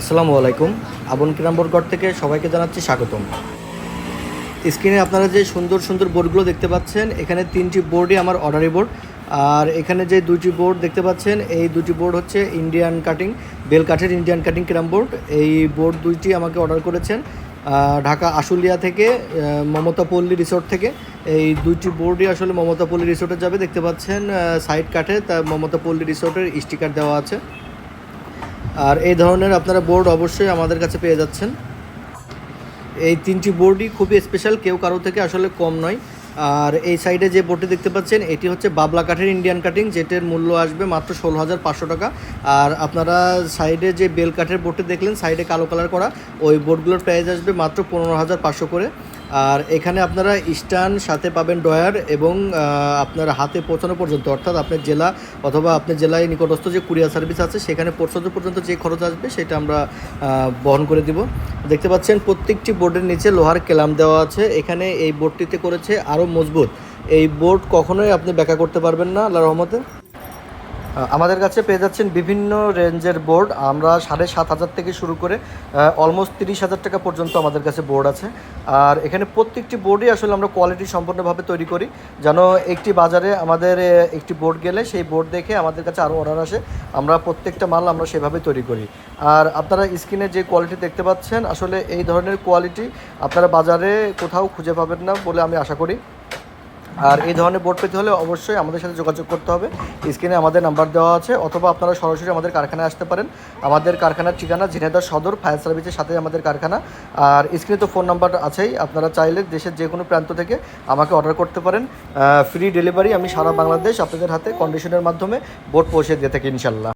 আসসালামু আলাইকুম। আবন কিরামবরগড় থেকে সবাইকে জানাচ্ছি স্বাগতম। স্ক্রিনে আপনারা যে সুন্দর সুন্দর বোর্ডগুলো দেখতে পাচ্ছেন এখানে তিনটি বোর্ডই আমার অর্ডারি বোর্ড। আর এখানে যে দুটি বোর্ড দেখতে পাচ্ছেন এই দুটি বোর্ড হচ্ছে ইন্ডিয়ান কাটিং বেল কাঠের ইন্ডিয়ান কাটিং ক্রাম বোর্ড। এই বোর্ড দুইটি আমাকে অর্ডার করেছেন ঢাকা আশুলিয়া থেকে আহ, মমতা পল্লী রিসোর্ট থেকে। এই দুইটি বোর্ডই আসলে মমতা পল্লী রিসোর্টে যাবে। দেখতে পাচ্ছেন সাইড কাঠে তা মমতা পল্লী রিসোর্টের স্টিকার দেওয়া আছে। আর এই ধরনের আপনারা বোর্ড অবশ্যই আমাদের কাছে পেয়ে যাচ্ছেন। এই তিনটি বোর্ডই খুবই স্পেশাল কেউ কারও থেকে আসলে কম নয়। আর এই সাইডে যে বোর্ডটি দেখতে পাচ্ছেন, এটি হচ্ছে বাবলা কাঠের ইন্ডিয়ান কাটিং যেটার মূল্য আসবে মাত্র ষোলো হাজার পাঁচশো টাকা। আর আপনারা সাইডে যে বেল কাঠের বোর্ডটি দেখলেন সাইডে কালো কালার করা, ওই বোর্ডগুলোর প্রাইস আসবে মাত্র পনেরো হাজার পাঁচশো করে। আর এখানে আপনারা স্টান সাথে পাবেন ডয়ার এবং আপনার হাতে পৌঁছানো পর্যন্ত, অর্থাৎ আপনার জেলা অথবা আপনার জেলায় নিকটস্থ যে কুরিয়ার সার্ভিস আছে, সেখানে পৌঁছানো পর্যন্ত যে খরচ আসবে সেটা আমরা বহন করে দিব। দেখতে পাচ্ছেন প্রত্যেকটি বোর্ডের নিচে লোহার কেলাম দেওয়া আছে। এখানে এই বোর্ডটিতে করেছে আরও মজবুত। এই বোর্ড কখনোই আপনি ব্যাখ্যা করতে পারবেন না আল্লাহ রহমতে। আমাদের কাছে পেয়ে যাচ্ছেন বিভিন্ন রেঞ্জের বোর্ড আমরা সাড়ে সাত হাজার থেকে শুরু করে অলমোস্ট তিরিশ হাজার টাকা পর্যন্ত আমাদের কাছে বোর্ড আছে। আর এখানে প্রত্যেকটি বোর্ডই আসলে আমরা কোয়ালিটি সম্পূর্ণভাবে তৈরি করি, যেন একটি বাজারে আমাদের একটি বোর্ড গেলে সেই বোর্ড দেখে আমাদের কাছে আরও অর্ডার আসে, আমরা প্রত্যেকটা মাল আমরা সেভাবে তৈরি করি। আর আপনারা স্ক্রিনে যে কোয়ালিটি দেখতে পাচ্ছেন, আসলে এই ধরনের কোয়ালিটি আপনারা বাজারে কোথাও খুঁজে পাবেন না বলে আমি আশা করি। আর এই ধরনের বোর্ড পেতে হলে অবশ্যই আমাদের সাথে যোগাযোগ করতে হবে। স্ক্রিনে আমাদের নাম্বার দেওয়া আছে, অথবা আপনারা সরাসরি আমাদের কারখানায় আসতে পারেন। আমাদের কারখানার ঠিকানা ঝিনাইদহ সদর, ফায়ার সার্ভিসের সাথে আমাদের কারখানা। আর স্ক্রিনে তো ফোন নাম্বার আছেই, আপনারা চাইলে দেশের যে কোনো প্রান্ত থেকে আমাকে অর্ডার করতে পারেন। ফ্রি ডেলিভারি আমি সারা বাংলাদেশ আপনাদের হাতে কন্ডিশনের মাধ্যমে বোর্ড পৌঁছে দিয়ে থাকি ইনশাল্লাহ।